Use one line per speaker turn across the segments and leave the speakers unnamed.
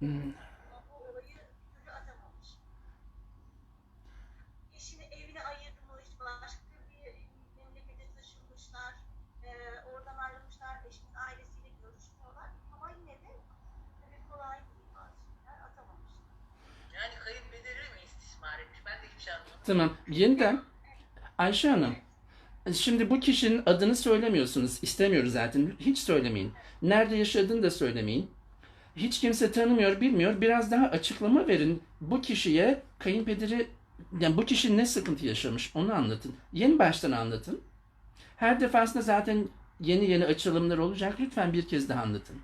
Hmm. Tamam. Yeniden Ayşe Hanım. Şimdi bu kişinin adını söylemiyorsunuz. İstemiyoruz zaten. Hiç söylemeyin. Nerede yaşadığını da söylemeyin. Hiç kimse tanımıyor, bilmiyor. Biraz daha açıklama verin. Bu kişiye kayınpederi yani bu kişi ne sıkıntı yaşamış onu anlatın. Yeni baştan anlatın. Her defasında zaten yeni yeni açılımlar olacak. Lütfen bir kez daha anlatın.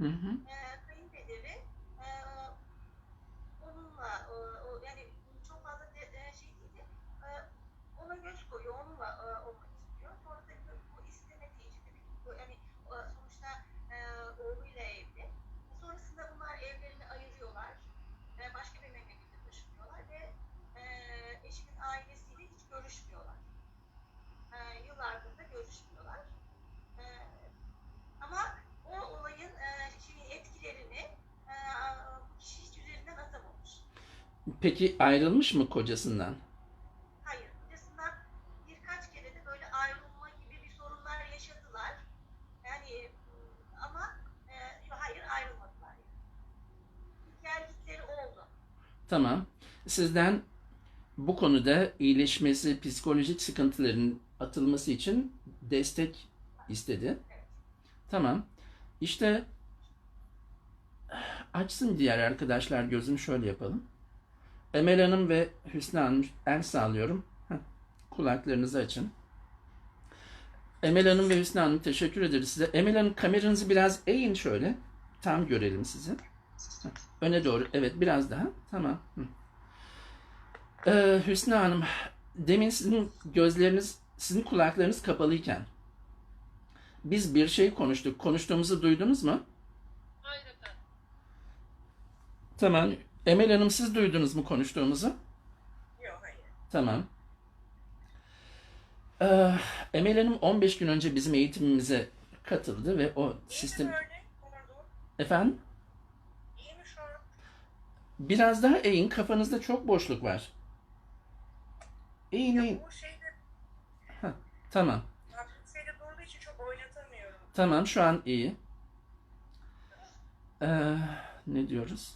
Mm-hmm.
Peki ayrılmış mı kocasından?
Hayır, kocasından birkaç kere de böyle ayrılma gibi bir sorunlar yaşadılar. Yani ama e, yok, hayır ayrılmadılar. Geldikleri oldu.
Tamam. Sizden bu konuda iyileşmesi, psikolojik sıkıntıların atılması için destek istedi. Tamam. İşte açsın diğer arkadaşlar gözünü şöyle yapalım. Emel Hanım ve Hüsnü Hanım el sağlıyorum. Heh, kulaklarınızı açın. Emel Hanım ve Hüsnü Hanım teşekkür ederiz size. Emel Hanım kameranızı biraz eğin şöyle. Tam görelim sizi. Heh, Öne doğru. Evet biraz daha. Tamam. Hı. Ee, Hüsnü Hanım, demin sizin gözleriniz, sizin kulaklarınız kapalıyken biz bir şey konuştuk. Konuştuğumuzu duydunuz mu?
Hayır efendim.
Tamam. Emel Hanım siz duydunuz mu konuştuğumuzu?
Yok hayır.
Tamam. Ee, Emel Hanım 15 gün önce bizim eğitimimize katıldı ve o sistem...
İyi mi örnek? Pardon.
Efendim?
İyi mi şu an?
Biraz daha eğin. Kafanızda çok boşluk var. Eğin eğin.
Bu şeyde
Tamam.
şeyde durduğu için çok oynatamıyorum.
Tamam şu an iyi. Ee, ne diyoruz?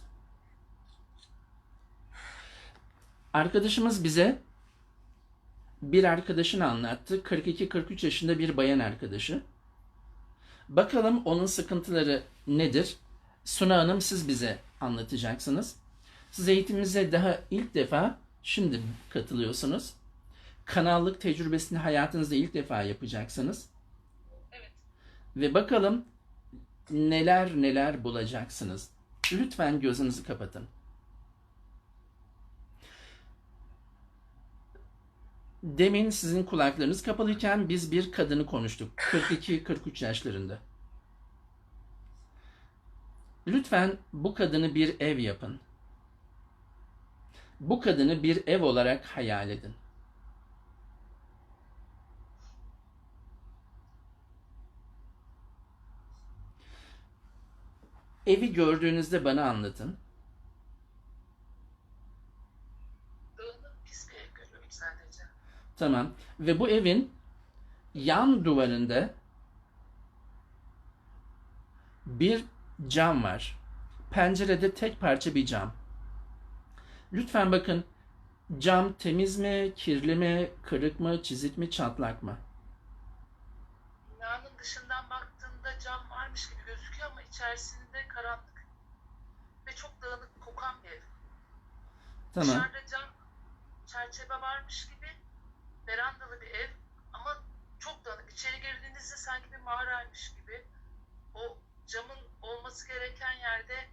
Arkadaşımız bize bir arkadaşını anlattı. 42-43 yaşında bir bayan arkadaşı. Bakalım onun sıkıntıları nedir? Suna Hanım siz bize anlatacaksınız. Siz eğitimimize daha ilk defa şimdi katılıyorsunuz. Kanallık tecrübesini hayatınızda ilk defa yapacaksınız.
Evet.
Ve bakalım neler neler bulacaksınız. Lütfen gözünüzü kapatın. Demin sizin kulaklarınız kapalıyken biz bir kadını konuştuk. 42-43 yaşlarında. Lütfen bu kadını bir ev yapın. Bu kadını bir ev olarak hayal edin. Evi gördüğünüzde bana anlatın.
Dağınık pis bir ev görüyorum sadece.
Tamam. Ve bu evin yan duvarında bir cam var. Pencerede tek parça bir cam. Lütfen bakın cam temiz mi, kirli mi, kırık mı, çizik mi, çatlak mı?
Binanın dışından baktığında cam varmış gibi gözüküyor ama içerisinde karanlık. Ve çok dağınık kokan bir ev.
Tamam.
Dışarıda cam çerçeve varmış gibi verandalı bir ev ama çok dağınık. İçeri girdiğinizde sanki bir mağaraymış gibi. O camın olması gereken yerde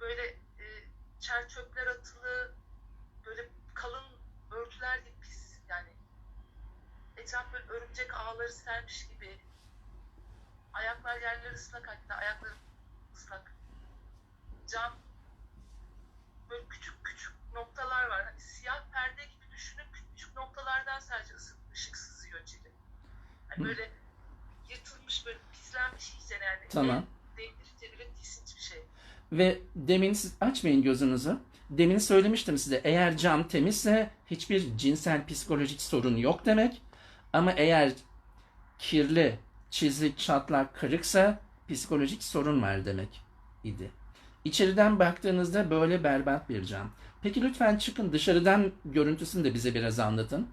böyle e, çer çöpler atılı, böyle kalın örtüler gibi pis yani. Etraf böyle örümcek ağları sermiş gibi. Ayaklar yerleri ıslak hatta ayakları ıslak. Cam böyle küçük küçük noktalar var. Hani siyah perde gibi düşünün küçük noktalardan sadece ısı, ışık sızıyor içeri. Hani
Hı.
böyle yırtılmış böyle pislenmiş iyice yani.
Tamam.
Değdirince bile tisinç bir şey.
Ve demin siz açmayın gözünüzü. Demin söylemiştim size eğer cam temizse hiçbir cinsel psikolojik sorun yok demek. Ama eğer kirli, çizik, çatlak, kırıksa psikolojik sorun var demek idi. İçeriden baktığınızda böyle berbat bir cam. Peki lütfen çıkın dışarıdan görüntüsünü de bize biraz anlatın.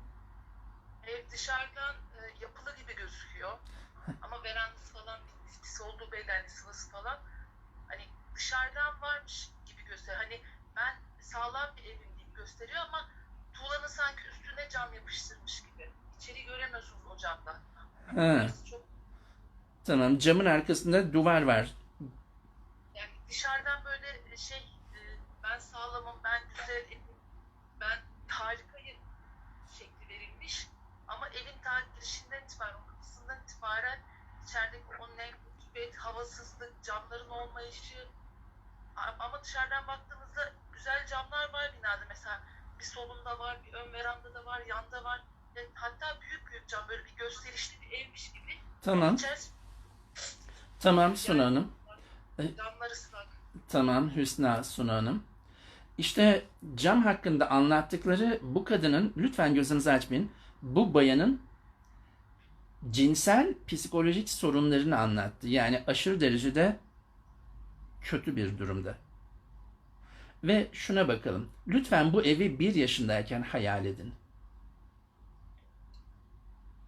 Dışarıdan e, yapılı gibi gözüküyor. Ama verandası falan pis olduğu belli sıvası falan. Hani dışarıdan varmış gibi gösteriyor. Hani ben sağlam bir evim gibi gösteriyor ama tuğlanın sanki üstüne cam yapıştırmış gibi. İçeri göremiyorsunuz o camdan.
Ha,
çok
tamam camın arkasında duvar var.
yani dışarıdan böyle şey e, ben sağlamım, ben güzelim, ben verilmiş. Ama evin ta girişinden itibaren, kapısından itibaren içerideki o nem, rutubet, havasızlık, camların olmayışı ama dışarıdan baktığınızda güzel camlar var binada. Mesela bir solunda var, bir ön verandada var, yanda var. Yani hatta büyük büyük cam böyle bir gösterişli bir evmiş gibi.
Tamam,
İçerisi
tamam Suna Hanım.
camlar ıslak.
Tamam Hüsna Suna Hanım. İşte cam hakkında anlattıkları bu kadının lütfen gözünüzü açmayın. Bu bayanın cinsel psikolojik sorunlarını anlattı. Yani aşırı derecede kötü bir durumda. Ve şuna bakalım. Lütfen bu evi bir yaşındayken hayal edin.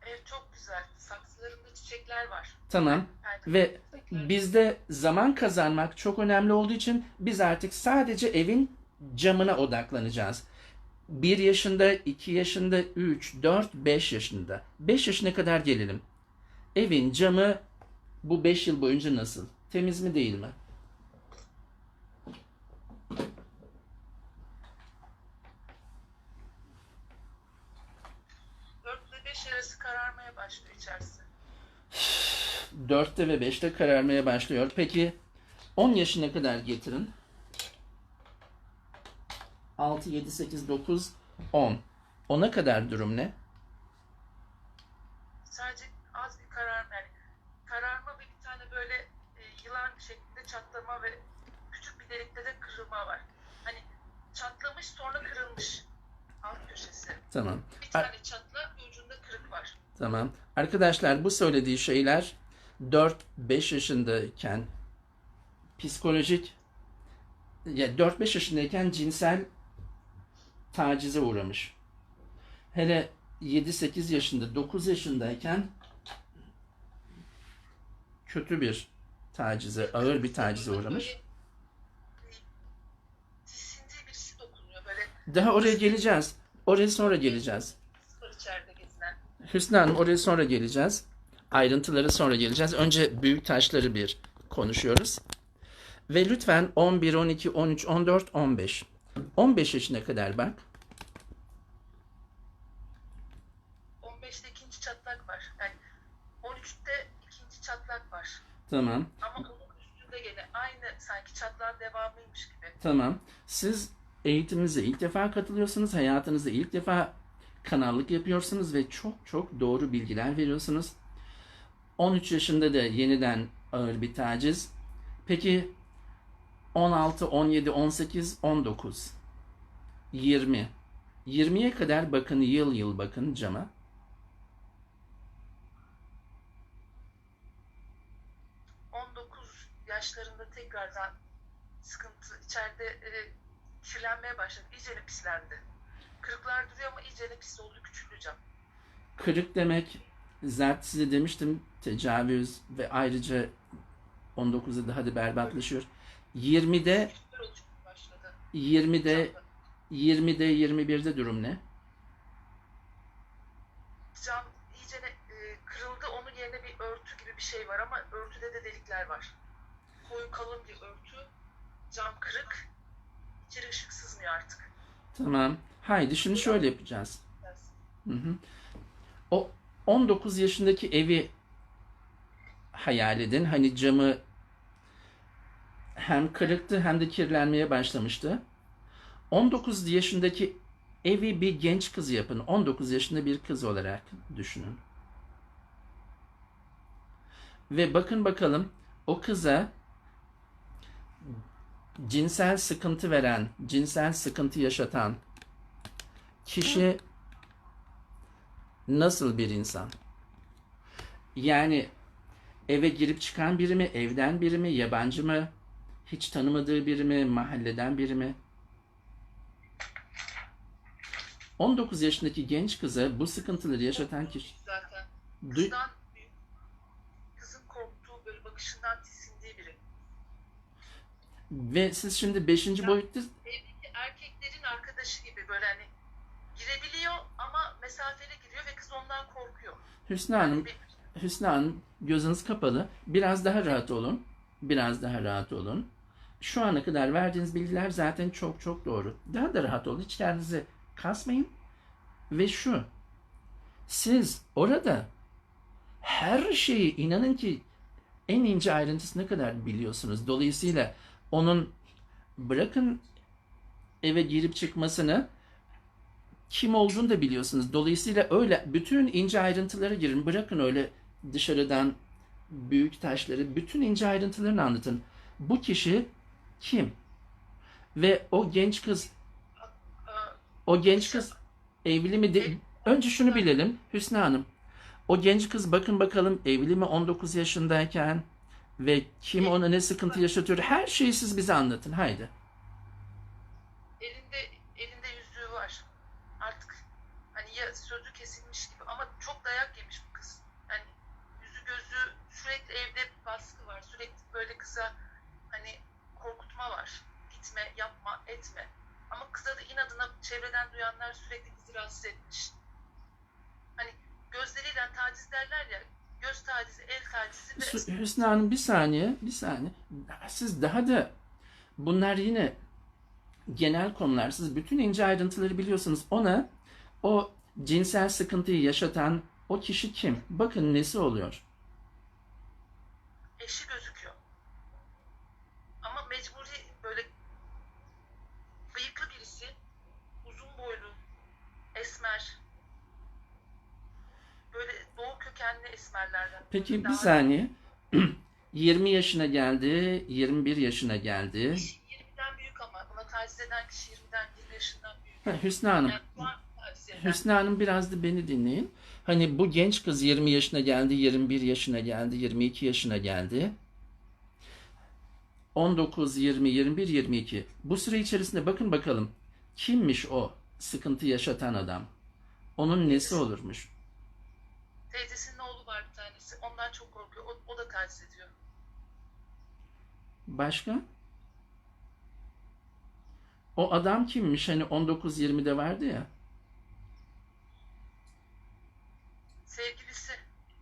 Ev çok güzel. Saksılarında çiçekler var.
Tamam.
Perde-
Ve bizde zaman kazanmak çok önemli olduğu için biz artık sadece evin camına odaklanacağız. 1 yaşında, 2 yaşında, 3, 4, 5 yaşında. 5 yaşına kadar gelelim. Evin camı bu 5 yıl boyunca nasıl? Temiz mi değil mi?
Kararmaya başlıyor içerisi.
4'te ve 5'te kararmaya başlıyor. Peki 10 yaşına kadar getirin. 6, 7, 8, 9, 10. 10'a kadar durum ne?
Sadece az bir kararma yani kararma ve bir tane böyle e, yılan şeklinde çatlama ve küçük bir delikte de kırılma var. Hani çatlamış sonra kırılmış alt köşesi.
Tamam.
Bir tane çatlak bir ucunda kırık var.
Tamam. Arkadaşlar bu söylediği şeyler 4-5 yaşındayken psikolojik ya 4-5 yaşındayken cinsel tacize uğramış. Hele 7-8 yaşında, 9 yaşındayken kötü bir tacize, ağır bir tacize uğramış. Daha oraya geleceğiz. Oraya sonra geleceğiz. Hüsnü Hanım oraya sonra geleceğiz. Ayrıntıları sonra geleceğiz. Önce büyük taşları bir konuşuyoruz. Ve lütfen 11, 12, 13, 14, 15. 15 yaşına kadar bak.
15'te ikinci çatlak var. Yani 13'te ikinci çatlak var.
Tamam,
Ama onun üstünde gene aynı sanki çatlağın devamıymış gibi.
tamam. Siz eğitimimize ilk defa katılıyorsunuz. Hayatınızda ilk defa kanallık yapıyorsunuz ve çok çok doğru bilgiler veriyorsunuz. 13 yaşında da yeniden ağır bir taciz. Peki 16, 17, 18, 19, 20. 20'ye kadar bakın yıl yıl bakın cama.
19 yaşlarında tekrardan sıkıntı içeride e, kirlenmeye başladı. İyice pislendi. Kırıklar duruyor ama iyice pis oldu küçüldü cam.
Kırık demek zaten size demiştim tecavüz ve ayrıca 19'da daha da berbatlaşıyor. 20'de
Küçükler oluşmaya başladı.
20'de
Camda.
20'de 21'de durum ne?
Cam iyice e, kırıldı. Onun yerine bir örtü gibi bir şey var ama örtüde de delikler var. Koyu kalın bir örtü. Cam kırık. İçeri ışık sızmıyor artık.
Tamam. Haydi şimdi şöyle yapacağız. Hı hı. O 19 yaşındaki evi hayal edin. Hani camı hem kırıktı hem de kirlenmeye başlamıştı. 19 yaşındaki evi bir genç kız yapın. 19 yaşında bir kız olarak düşünün. Ve bakın bakalım o kıza cinsel sıkıntı veren, cinsel sıkıntı yaşatan kişi nasıl bir insan? Yani eve girip çıkan biri mi, evden biri mi, yabancı mı, hiç tanımadığı biri mi, mahalleden biri mi? 19 yaşındaki genç kıza bu sıkıntıları yaşatan kişi
Zaten kızdan büyük. Kızın korktuğu böyle bakışından tiksindiği biri.
ve siz şimdi 5. boyutta
Evdeki erkeklerin arkadaşı gibi böyle hani girebiliyor ama mesafeli giriyor ve kız ondan korkuyor.
Hüsnü Hanım,
Bir-
Hüsnü Hanım gözünüz kapalı. Biraz daha rahat olun. Biraz daha rahat olun. Şu ana kadar verdiğiniz bilgiler zaten çok çok doğru. Daha da rahat olun. Hiç kendinizi kasmayın. Ve şu. Siz orada her şeyi inanın ki en ince ayrıntısına kadar biliyorsunuz. Dolayısıyla onun bırakın eve girip çıkmasını kim olduğunu da biliyorsunuz. Dolayısıyla öyle bütün ince ayrıntılara girin. Bırakın öyle dışarıdan büyük taşları, bütün ince ayrıntılarını anlatın. Bu kişi kim? Ve o genç kız, o genç kız evli mi? De- Önce şunu bilelim Hüsnü Hanım. O genç kız bakın bakalım evli mi 19 yaşındayken ve kim ona ne sıkıntı yaşatıyor? Her şeyi siz bize anlatın. Haydi.
elinde elinde yüzüğü var. Artık hani ya sözü kesilmiş gibi ama çok dayak yemiş bu kız. Yani yüzü gözü sürekli evde baskı var. Sürekli böyle kıza hani korkutma var. Gitme, yapma, etme. Ama kıza da inadına çevreden duyanlar sürekli kızı rahatsız etmiş. Hani gözleriyle taciz derler ya göz tacizi, el tacizi ve
Hüs- Hüsnü Hanım bir saniye, bir saniye. Siz daha da bunlar yine genel konular. Siz bütün ince ayrıntıları biliyorsunuz. Ona o cinsel sıkıntıyı yaşatan o kişi kim? Bakın nesi oluyor.
eşi gözüküyor. Ama mecburi böyle bıyıklı birisi, uzun boylu, esmer, böyle kökenli esmerlerden.
Peki bir
Daha-
saniye. 20 yaşına geldi, 21 yaşına geldi.
20'den büyük ama buna taciz eden kişi 20'den 20 yaşından büyük.
Ha, Hüsnü Hanım,
Yani.
Hüsnü Hanım biraz da beni dinleyin. Hani bu genç kız 20 yaşına geldi, 21 yaşına geldi, 22 yaşına geldi. 19, 20, 21, 22. Bu süre içerisinde bakın bakalım kimmiş o sıkıntı yaşatan adam? Onun nesi olurmuş?
Teyzesinin oğlu var bir tanesi. Ondan çok korkuyor. O, o da taciz ediyor.
Başka? O adam kimmiş? Hani 19-20'de vardı ya.
sevgilisi.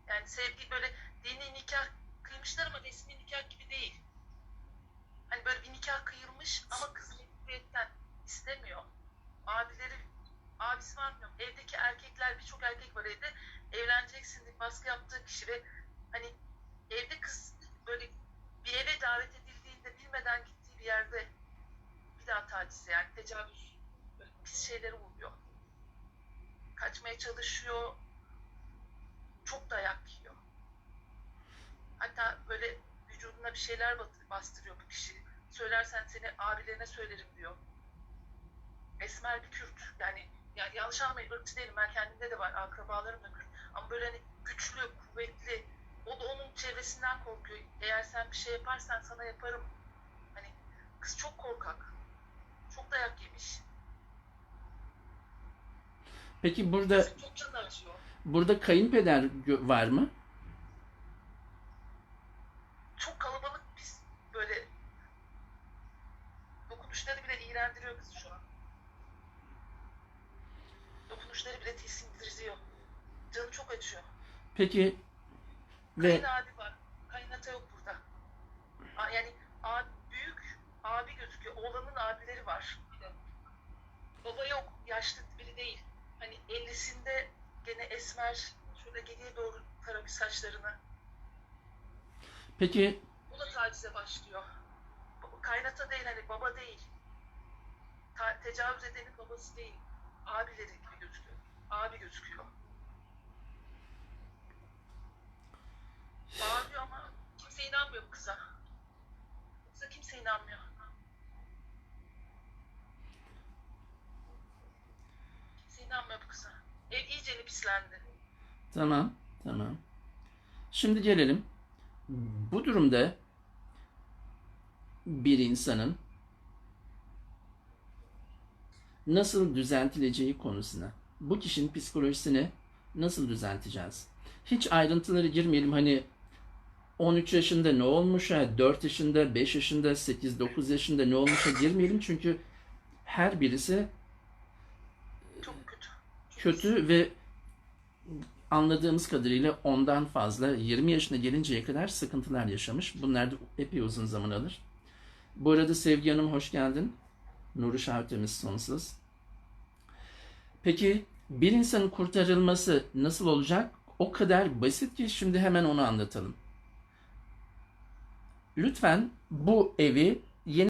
Yani sevgi böyle dini nikah kıymışlar ama resmi nikah gibi değil. Hani böyle bir nikah kıyılmış ama kız mecburiyetten istemiyor. Abileri, abisi var mı? Evdeki erkekler, birçok erkek var evde. Evleneceksin diye baskı yaptığı kişi ve hani evde kız böyle bir eve davet edildiğinde bilmeden gittiği bir yerde bir daha taciz yani tecavüz pis şeyleri oluyor. Kaçmaya çalışıyor, çok dayak yiyor. Hatta böyle vücuduna bir şeyler bastırıyor bu kişi. Söylersen seni abilerine söylerim diyor. Esmer bir Kürt. Yani, yani yanlış anlamayın ırkçı değilim. Ben kendimde de var. Akrabalarım da Kürt. Böyle hani güçlü, kuvvetli. O da onun çevresinden korkuyor. Eğer sen bir şey yaparsan sana yaparım. Hani kız çok korkak. Çok dayak yemiş.
Peki burada
Kızın çok canı acıyor.
burada kayınpeder gö- var mı?
çok kalabalık pis böyle dokunuşları bile iğrendiriyor kızı şu an. Dokunuşları bile tiksindiriyor. Canı çok acıyor.
Peki ve
Kayın abi var. Kaynata yok burada. A- Yani abi, büyük abi gözüküyor. Oğlanın abileri var. Baba yok. Yaşlı biri değil. Hani ellisinde gene esmer. Şöyle geriye doğru taramış saçlarını.
Peki
Bu da tacize başlıyor. Kaynata değil hani baba değil. Ta- tecavüz edenin babası değil. Abileri gibi gözüküyor. Abi gözüküyor. Bağırıyor ama kimse inanmıyor bu kıza. Bu kıza kimse inanmıyor. Kimse inanmıyor bu kıza. Ev iyice pislendi.
Tamam, tamam. Şimdi gelelim. Bu durumda bir insanın nasıl düzeltileceği konusuna. Bu kişinin psikolojisini nasıl düzelteceğiz? Hiç ayrıntıları girmeyelim. Hani 13 yaşında ne olmuş, 4 yaşında, 5 yaşında, 8, 9 yaşında ne olmuşa girmeyelim. Çünkü her birisi
Çok kötü.
kötü ve anladığımız kadarıyla ondan fazla 20 yaşına gelinceye kadar sıkıntılar yaşamış. Bunlar da epey uzun zaman alır. Bu arada Sevgi Hanım hoş geldin. Nuru Şartemiz sonsuz. Peki bir insanın kurtarılması nasıl olacak? O kadar basit ki şimdi hemen onu anlatalım. Lütfen bu evi